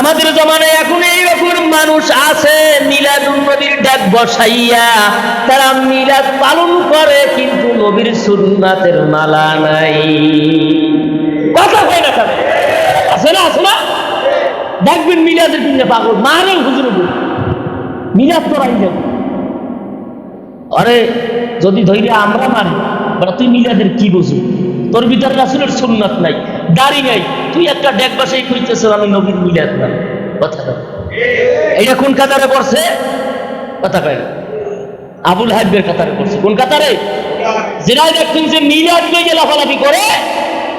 আমাদের জমানায় এখন এইরকম মানুষ আছে, মিলাদ নবীর ডাক বসাইয়া তারা মিলাদ পালন করে, কিন্তু নবীর সুন্নাতের মালা নাই। কথা হয় না তাদের আছে না আছে না? দেখবেন মিলাদের পিছনে পাগল। মারেন হুজুর মিলাদ তো যাবে আরে, যদি ধৈর্য আমরা মারি তুই মিলাদের কি বুঝু? তোর ভিতরে রাসুলের সুন্নাত নাই। দাড়ি নাই। তুই একটা ডেক বাসাই কইতেছ আমি নবীর মিলাদ না কথা। এইটা কোন কাতারে পড়ছে? কথা কয় আবুল হাইবের কাতারে পড়ছে। কোন কাতারে? যেটা দেখছেন যে মিলাদ লইয়ে লাফালাফি করে,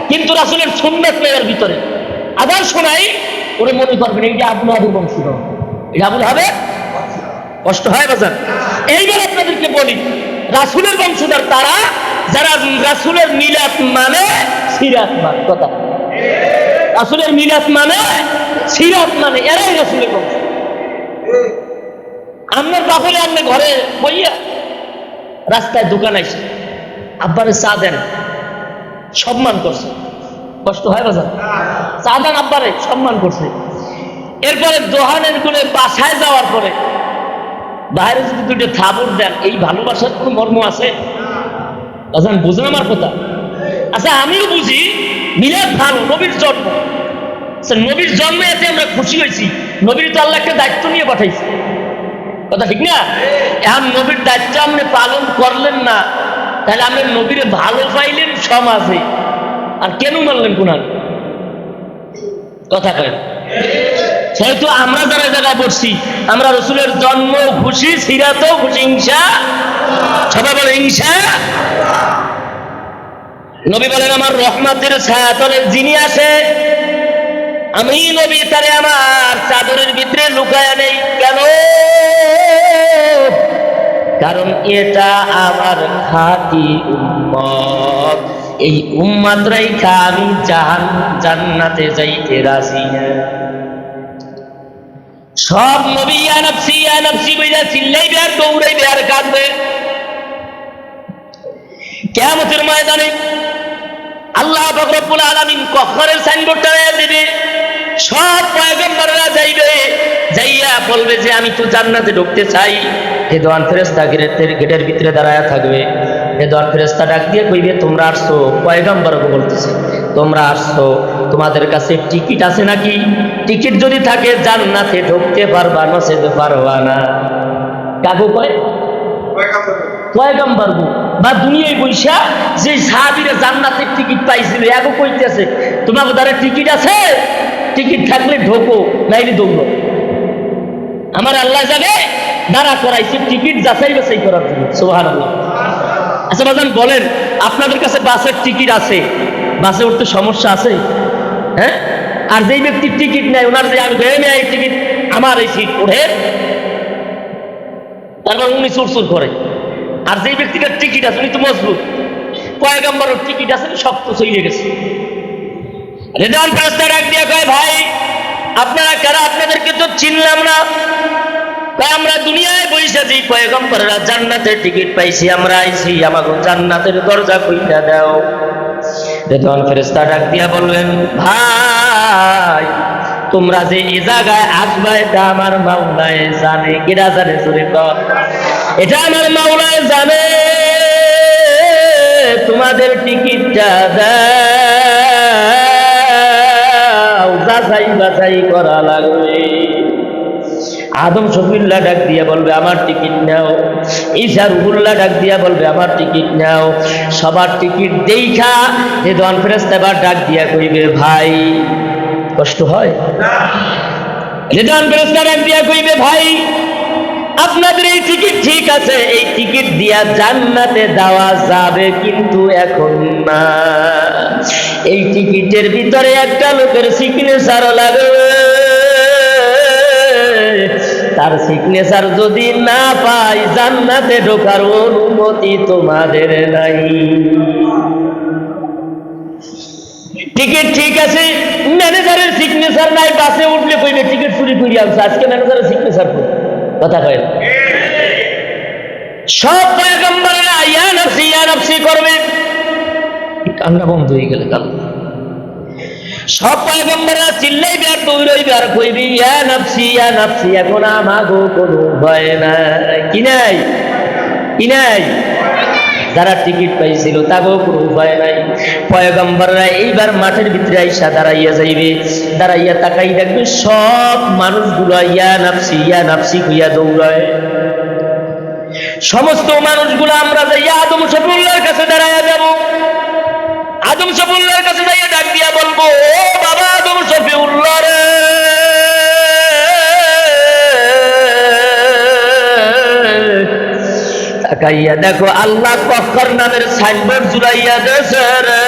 কিন্তু রাসুলের নেই এর ভিতরে। আবার শোনাই, ওরে মনে করবেন, এইটা আবুল হাবের বংশধর এটা আবুল হবে? কষ্ট হয় বাজার এইবার আপনাদেরকে বলি, রাসুলের বংশধর তারা, যারা রাসুলের মিলাত মানে সিরাত মানে কথা। রাসুলের মিলাত মানে সিরাত মানে এরাই রাসুলের বংশ। আপনার বাপরে আপনি ঘরে বইয়া রাস্তায় দোকান আইসে। আব্বারে চা দেন, সম্মান করছে। কষ্ট হয় বাজার? চা দেন আব্বারে, সম্মান করছে। এরপরে দোহানেরগুলো বাসায় যাওয়ার পরে, বাইরে যদি দুটো থাবর দেন, এই ভালোবাসার কোনো মর্ম আছে? আচ্ছা বুঝেন আমার কথা? আচ্ছা আমিও বুঝি মিলাদ ভালো নবীর জন্ম। আচ্ছা, নবীর জন্মে এতে আমরা খুশি হয়েছি। নবীর তো আল্লাহ একটা দায়িত্ব নিয়ে পাঠাইছি। কথা ঠিক না? এখন নবীর দায়িত্ব আপনি পালন করলেন না তাহলে আপনি নবীরে ভালো পাইলেন সমাজে। আর কেন মানলেন কোনার কথা কয় হয়তো আমরা যারা জায়গায় পড়ছি আমরা রসুলের জন্ম খুশি সিরাতেও খুশি হিংসা সবাই বলে হিংসা নবী বলেন, আমার রহমাতের ছায়াতলের যিনি আসে আমি নবী, তারে আমার চাদরের ভিতরে লুকায় নেই। কেন? কারণ এটা আমার খাঁটি উম্মত। এই উম্মত রাইখা আমি জাহান, জান্নাতে যাইতে রাজি সব নবী, ইয়া নফসি ইয়া নফসি বইরা চিল্লাইবে আর দৌড়াইবে আর কাঁদবে। কিয়ামতের ময়দানে আল্লাহ পাক রব্বুল আলামিন কখরের সাইনবোর্ডটা দিবে। সব পয়গম্বররা যাইবে, যাইয়া বলবে যে, আমি তো জান্নাতে ঢুকতে চাই। এ দোয়ান ফেরেস্তা গেটের গেটের ভিতরে দাঁড়ায় থাকবে। এ দোয়ান ফেরেস্তা ডাক দিয়ে কইবে, তোমরা আসছো? পয়গম্বর বলতেছে, তোমরা আসছো? তোমাদের কাছে টিকিট আছে নাকি? টিকিট যদি থাকে, জান্নাতে ঢুকতে পারবা নসেতে পারবা না। কাকু কয় গো, বা দুনিয়ায় বৈশা যে জান্নাতের টিকিট পাইছিল, এগো কইতেছে দ্বারা টিকিট আছে? টিকিট থাকলে ঢোকো, নাইলে আমার আল্লাহ যাবে দাঁড়া করাইছে টিকিট যাচাই বাছাই করার জন্য আচ্ছা বাজান, বলেন, আপনাদের কাছে বাসের টিকিট আছে? বাসে উঠতে সমস্যা আছে? হ্যাঁ? আর যেই ব্যক্তির টিকিট নেয়, ওনার যে, আমি টিকিট, আমার এই সিট ওঠে। তারপর উনি চুরচুর করে। আর যে ব্যক্তিটার টিকিট আছে, উনি তো মজবুত। পয়গাম্বরের টিকিট আছে শক্ত চলে গেছে। রেদান ফাস্তা ডাক দিয়ে কয়, ভাই, আপনারা কারা? আপনাদেরকে তো চিনলাম না। আমরা দুনিয়ায় বইসা যেই পয়গম্বররা জান্নাতের টিকিট পাইছি, আমরা আইছি আমাকে জান্নাতের দরজা খুইলা দাও। রেদওয়ান ফেরেস্তা ডাক দিয়া বললেন, ভাই তোমরা যে এই জায়গায় আসবা, এটা আমার মাওলায় জানে। কিরা জানে চুরি এটা আমার মাওলায় জানে। তোমাদের টিকিটটা দাও। যাচাই বাছাই করা লাগবে। আদম শফিউল্লাহ ডাক দিয়া বলবে, আমার টিকিট নাও। ঈশা রুহুল্লাহ ডাক দিয়া বলবে, আমার টিকিট নাও। সবার টিকিট দেইখা রেদওয়ান ফেরেস্তা এবার ডাক দিয়া কইবে, ভাই কষ্ট হয়? রেদওয়ান ফেরেস্তা ডাক দিয়া কইবে, ভাই, আপনাদের এই টিকিট ঠিক আছে, এই টিকিট দিয়া জান্নাতে দেওয়া যাবে কিন্তু এখন না। এই টিকিটের ভিতরে একটা লোকের সিগনেচার লাগবে। তার সিগনেচার যদি না পাই, জান্নাতে ঢোকার অনুমতি তোমাদের নাই। টিকিট ঠিক আছে। ম্যানেজারের সিগনেচার নাই বাসে উঠলে কইবে টিকিট চুরি করি আনছে, আজকে ম্যানেজারের সিগনেচার কই কথা কয়। সব পয়গম্বরেরা ইয়া নফসি ইয়া নফসি করবে। কান্না বন্ধ হয়ে গেলে কান্না সব পয়গম্বররা চিল্লাইবে আর দৌড়াইবে আর কইবি, ইয়া নাফসি ইয়া নাফসি, এখন আমাগো কোনো ভয় নাই। কি নাই? কি নাই? যারা টিকিট পাইছিল, তাকেও কোনো উপায় নাই। পয়গম্বররা এইবার মাঠের ভিতরে আইসা দাঁড়াইয়া যাইবে। দাঁড়াইয়া তাকাই দেখবে সব মানুষগুলো ইয়া নাপসি ইয়া নাপসি কইয়া দৌড়ায়। সমস্ত মানুষগুলো আমরা যাইয়া আদম শফিউল্লাহর কাছে দাঁড়াইয়া যাব। আদম শফিউল্লাহর কাছে যাইয়া ডাক দিয়া বলব, ও বাবা, আদম শফিউল্লাহ রে! তাকাইয়া দেখো, আল্লাহ কক্কর নামের সাইনবোর্ড জুড়াইয়া দেশে রে।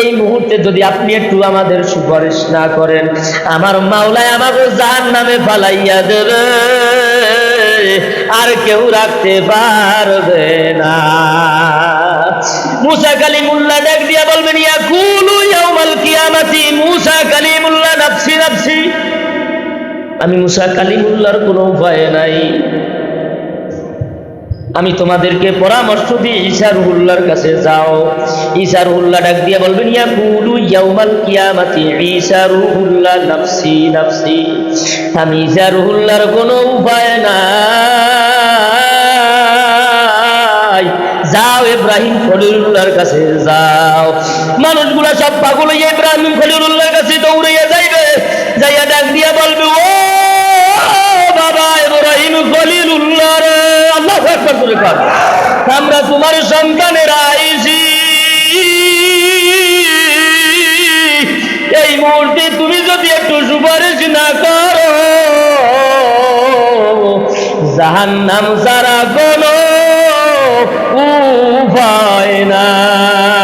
এই মুহূর্তে যদি আপনি একটু আমাদের সুপারিশ না করেন, আমার মাওলায় আমাকে জাহান নামে ফালাইয়া দেবে। আর কেউ রাখতে পারবে না। মুসা কালিমুল্লাহ ডাক দিয়া বলবেন ইয়া কুলু ইয়াউমাল কিয়ামাতি, মুসা কালিমুল্লাহ নাফসি নাফসি। আমি মুসা কালিমুল্লাহর কোনো উপায় নাই। আমি তোমাদেরকে পরামর্শ দিই, ঈশা রুহুল্লাহর কাছে যাও। ঈশা রুহুল্লাহ ডাক দিয়ে বলবেন ইয়া কুলু ইয়াউমাল কিয়ামাতি, ঈশা রুহুল্লাহ নাফসি নাফসি। আমি ঈশা রুহুল্লাহর কোনো উপায় নাই। যাও ইব্রাহিম খলিলুল্লাহর কাছে যাও। মানুষগুলা সব পাগল ইব্রাহিম খলিলুল্লাহর কাছে দৌড়াইয়া তোমার সন্তানের আইছি এই মুহূর্তে তুমি যদি একটু সুপারিশ না করো জাহান নাম সারা কোনো উপায় নাই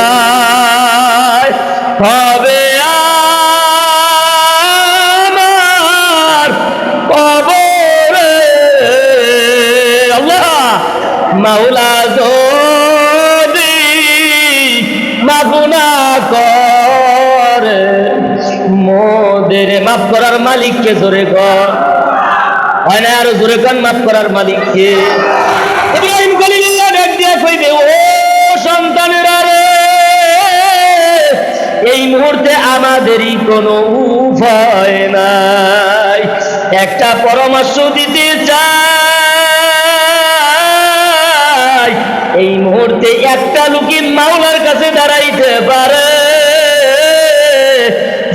যে উপায় হবে আমার কবরে আল্লাহ মাওলা যদি মাগুনা করে, মোদের মাফ করার মালিককে জোরে কর। হয় না আরও জোরে কর, মাফ করার মালিককে। এই মুহূর্তে আমাদেরই কোনো উপায় নাই। একটা পরামর্শ দিতে চাই। এই মুহূর্তে একটা লোকই মাওলার কাছে দাঁড়াইতে পারে।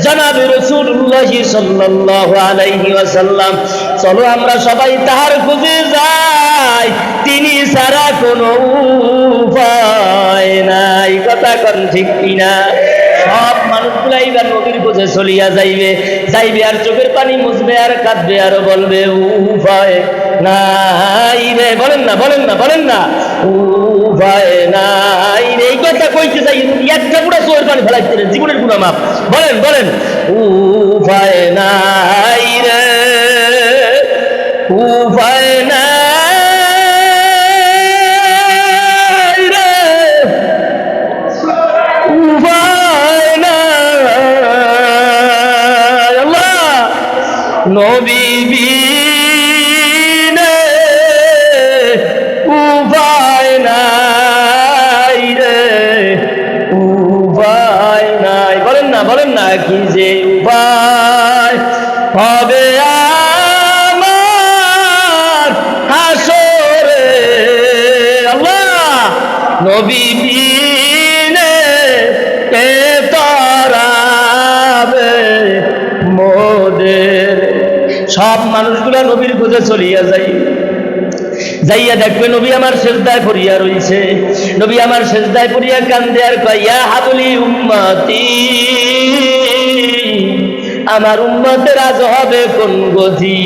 জনাব রসুল্লাহ সাল্লাল্লাহু আলাইহি ওয়াসাল্লাম, চলো আমরা সবাই তাহার খুঁজে যাই। তিনি ছাড়া কোনো উপায় নাই। কথা কন ঠিক কিনা? সব মানুষগুলা এইবার নদীর খুঁজে চলিয়া যাইবে। যাইবে আর চোখের পানি মুছবে আর কাঁদবে আর বলবে নাই রে। বলেন না বলেন না বলেন না। নাই রে। এই কথা কইতে চাই একটা পুরো চোখের পানি ফেলাইতে জীবনের গুণা মাপ বলেন বলেন। উপায় নাই রে। উপায় নাই নবী বিনে উপায় নাই রে উপায় নাই। বলেন না বলেন না কি যে উপায় হবে আমার হাসরে আল্লাহ। নবী সব মানুষগুলা নবীর খোঁজে চলিয়া যাই। যাইয়া দেখবে নবী আমার সেজদায় পড়িয়া রইছে। নবী আমার সেজদায় পড়িয়া কান্দে আর কয়া হাবলি উম্মতি, আমার উম্মতের আজ হবে কোন গতি?